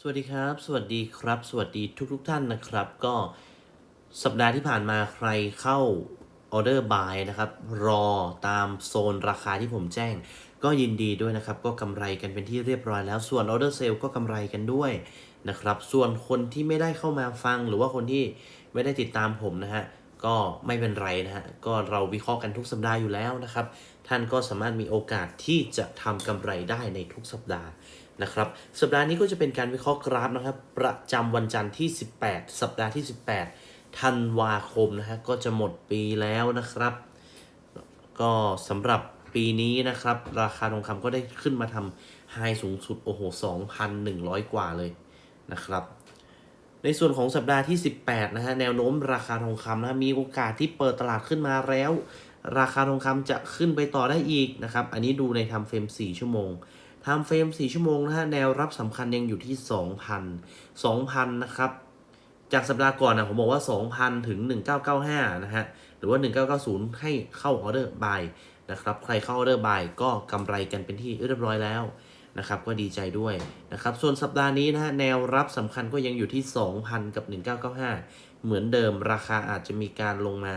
สวัสดีครับ สวัสดีครับ สวัสดีทุกทุกๆท่านนะครับ ก็สัปดาห์ที่ผ่านมาใครเข้าออเดอร์บายนะครับ รอตามโซนราคาที่ผมแจ้ง ก็ยินดีด้วยนะครับ ก็กำไรกันเป็นที่เรียบร้อยแล้ว ส่วนออเดอร์เซลก็กำไรกันด้วยนะครับ ส่วนคนที่ไม่ได้เข้ามาฟัง หรือว่าคนที่ไม่ได้ติดตามผมนะฮะ ก็ไม่เป็นไรนะฮะ ก็เราวิเคราะห์กันทุกสัปดาห์อยู่แล้วนะครับ ท่านก็สามารถมีโอกาสที่จะทำกำไรได้ในทุกสัปดาห์ นะครับสัปดาห์นี้ก็จะเป็นการวิเคราะห์กราฟนะครับ ประจำวันจันทร์ที่ 18 สัปดาห์ที่ 18ธันวาคมนะฮะก็จะหมดปีแล้วนะครับ ก็สำหรับปีนี้นะครับ ราคาทองคำก็ได้ขึ้นมาทำไฮสูงสุดโอ้โห2,100 กว่าเลยนะครับ ในส่วนของสัปดาห์ที่ 18 นะฮะแนวโน้มราคาทองคำนะฮะมีโอกาสที่เปิดตลาดขึ้นมาแล้ว ราคาทองคำจะขึ้นไปต่อได้อีกนะครับ อันนี้ดูในทำเฟรม4 ชั่วโมง ทำเฟรม4ชั่วโมงนะฮะ แนวรับสำคัญยังอยู่ที่ 2,000 2,000 นะครับ จากสัปดาห์ก่อนนะผมบอกว่า 2,000 ถึง 1995 นะฮะ หรือว่า 1990 ให้เข้าออเดอร์บายนะครับ ใครเข้าออเดอร์บายก็กำไรกันเป็นที่เรียบร้อยแล้วนะครับ ก็ดีใจด้วยนะครับ ส่วนสัปดาห์นี้นะฮะ แนวรับสำคัญก็ยังอยู่ที่ 2,000 กับ 1995 เหมือนเดิมราคาอาจจะมีการลงมา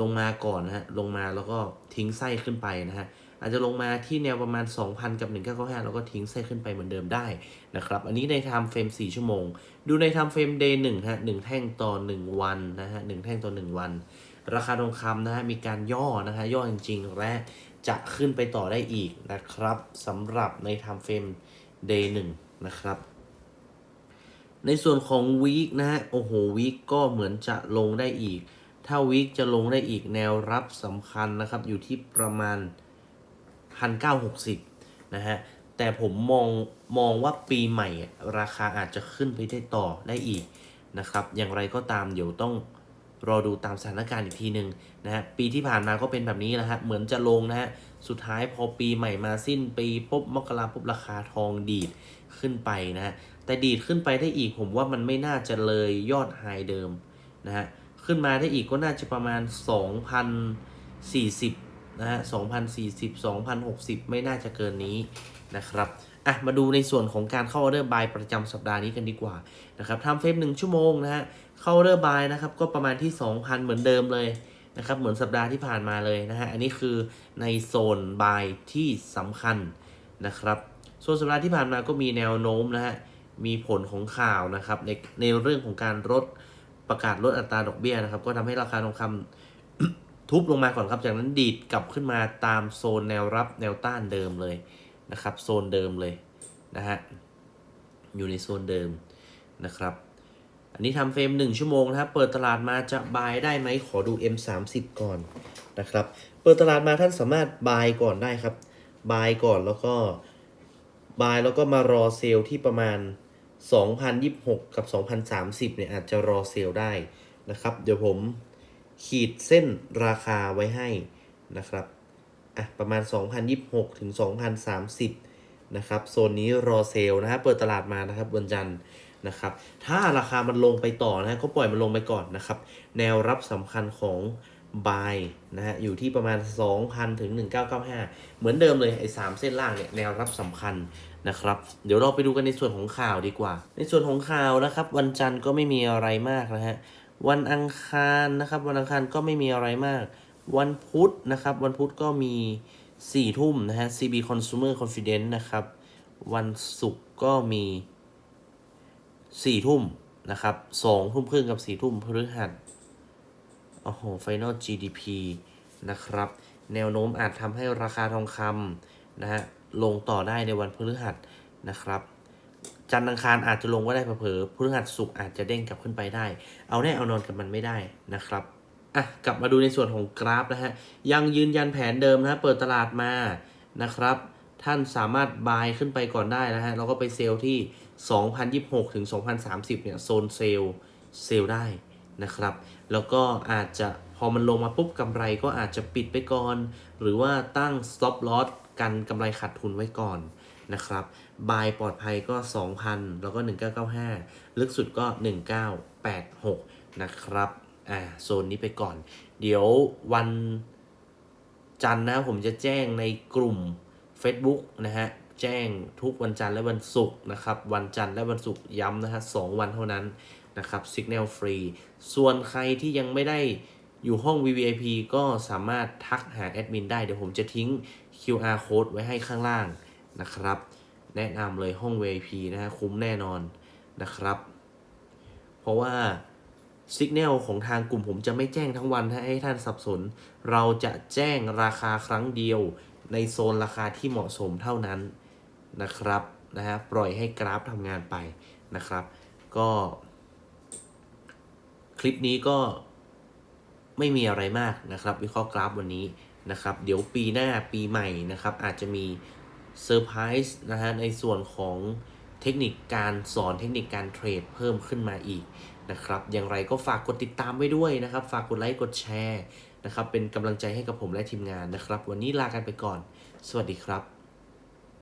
ลงมาก่อนนะฮะ ลงมาแล้วก็ทิ้งไส้ขึ้นไปนะฮะ อาจจะลงมาที่แนวประมาณ 2,000 กับ 1995 แล้วก็ทิ้งไส้ขึ้นไปเหมือนเดิมได้นะครับ อันนี้ในไทม์เฟรม 4 ชั่วโมง ดูในไทม์เฟรม day 1ฮะ1แท่งต่อ 1 วันนะฮะ1แท่งต่อ 1 วัน ราคาทองคำนะฮะมีการย่อนะฮะย่อจริง ๆ และจะขึ้นไปต่อได้อีกนะครับสำหรับในไทม์เฟรม day 1นะครับในส่วนของวีคนะฮะ โอ้โหวีคก็เหมือนจะลงได้อีก ถ้าวีคจะลงได้อีกแนวรับสำคัญนะครับ อยู่ที่ประมาณ 1,960 นะฮะ แต่ผมมองมองว่าปีใหม่ราคาอาจจะขึ้นไปได้ต่อได้อีกนะครับ อย่างไรก็ตามเดี๋ยวต้องรอดูตามสถานการณ์อีกทีหนึ่งนะฮะ ปีที่ผ่านมาก็เป็นแบบนี้แหละฮะ เหมือนจะลงนะฮะ สุดท้ายพอปีใหม่มาสิ้นปีปุ๊บมกราปุ๊บราคาทองดีดขึ้นไปนะฮะ แต่ดีดขึ้นไปได้อีกผมว่ามันไม่น่าจะเลยยอดไฮเดิมนะฮะ ขึ้นมาได้อีกก็น่าจะประมาณ 2,040 นะฮะ2,040 2,060 ไม่น่าจะเกินนี้นะครับอะมาดูในส่วนของการเข้าออเดอร์บายประจำสัปดาห์นี้กันดีกว่านะครับทำเฟรมหนึ่งชั่วโมงนะฮะเข้าออเดอร์บายนะครับก็ประมาณที่ 2,000 เหมือนเดิมเลยนะครับเหมือนสัปดาห์ที่ผ่านมาเลยนะฮะอันนี้คือในโซนบายที่สำคัญนะครับส่วนสัปดาห์ที่ผ่านมาก็มีแนวโน้มนะฮะมีผลของข่าวนะครับในในเรื่องของการลดประกาศลดอัตราดอกเบี้ยนะครับก็ทำให้ราคาทองคำ ทุบลงมาก่อนครับ จากนั้นดีดกลับขึ้นมาตามโซนแนวรับแนวต้านเดิมเลยนะครับ โซนเดิมเลยนะฮะ อยู่ในโซนเดิมนะครับ อันนี้ทำเฟรม 1 ชั่วโมงนะครับ เปิดตลาดมาจะบายได้ไหม ขอดู M30 ก่อนนะครับ เปิดตลาดมาท่านสามารถบายก่อนได้ครับ บายก่อนแล้วก็บายแล้วก็มารอเซลล์ที่ประมาณ 2026 กับ 2030 เนี่ยอาจจะรอเซลล์ได้นะครับ เดี๋ยวผม ขีดเส้นราคาไว้ให้นะครับอะประมาณ 2026 ถึง 2030 นะครับ โซนนี้รอเซลล์นะฮะเปิดตลาดมานะครับวันจันทร์นะครับ ถ้าราคามันลงไปต่อนะฮะก็ปล่อยมันลงไปก่อนนะครับ แนวรับสำคัญของบายนะฮะอยู่ที่ประมาณ 2,000 ถึง 1995 เหมือนเดิมเลยไอ้สามเส้นล่างเนี่ยแนวรับสำคัญนะครับ เดี๋ยวเราไปดูกันในส่วนของข่าวดีกว่า ในส่วนของข่าวนะครับ วันจันทร์ก็ไม่มีอะไรมากนะฮะ วันอังคารนะครับ วันอังคารก็ไม่มีอะไรมาก วันพุธนะครับ วันพุธก็มี4ทุ่มนะฮะ CB Consumer Confidence นะครับ วันศุกร์ก็มี4ทุ่มนะครับ2ทุ่มครึ่งกับ4ทุ่มพฤหัสโอ้โห Final GDP นะครับ แนวโน้มอาจทำให้ราคาทองคำนะฮะ ลงต่อได้ในวันพฤหัสนะครับ จันทร์อังคารอาจจะลงก็ได้เผลอพฤหัสศุกร์อาจจะเด้งกลับขึ้นไปได้ เอาแน่เอานอนกับมันไม่ได้นะครับอะกลับมาดูในส่วนของกราฟนะฮะยังยืนยันแผนเดิมนะฮะเปิดตลาดมานะครับ ท่านสามารถบายขึ้นไปก่อนได้นะฮะแล้วก็ไปเซลล์ที่ 2026 ถึง 2030 เนี่ยโซนเซลล์เซลล์ได้นะครับ แล้วก็อาจจะพอมันลงมาปุ๊บกำไรก็อาจจะปิดไปก่อน หรือว่าตั้ง stop loss กันกำไรขาดทุนไว้ก่อน นะครับบายปลอดภัยก็ 2,000 แล้วก็ 1995 ลึกสุดก็ 1986 นะครับอ่าโซนนี้ไปก่อน เดี๋ยววันจันทร์นะผมจะแจ้งในกลุ่ม Facebook นะฮะ แจ้งทุกวันจันทร์และวันศุกร์นะครับ วันจันทร์และวันศุกร์ย้ำนะฮะสองวันเท่านั้นนะครับ Signal Free ส่วนใครที่ยังไม่ได้อยู่ห้อง VVIP ก็สามารถทักหาแอดมินได้ เดี๋ยวผมจะทิ้ง QR code ไว้ให้ข้างล่าง นะครับ แนะนำเลยห้อง VIP นะฮะคุ้มแน่นอนนะครับ เพราะว่าสิก n นลของทางกลุ่มผมจะไม่แจ้งทั้งวันให้ท่านสับสน เราจะแจ้งราคาครั้งเดียวในโซนราคาที่เหมาะสมเท่านั้นนะครับนะฮะปล่อยให้กราฟทำงานไปนะครับ ก็ คลิปนี้ก็ไม่มีอะไรมากนะครับ วิเคราะห์กราฟวันนี้นะครับ เดี๋ยวปีหน้าปีใหม่นะครับ อาจจะมี เซอร์ไพรส์นะฮะในส่วนของเทคนิคการสอนเทคนิคการเทรดเพิ่มขึ้นมาอีกนะครับอย่างไรก็ฝากกดติดตามไว้ด้วยนะครับ ฝากกดไลค์กดแชร์นะครับเป็นกำลังใจให้กับผมและทีมงานนะครับ วันนี้ลากันไปก่อน สวัสดีครับ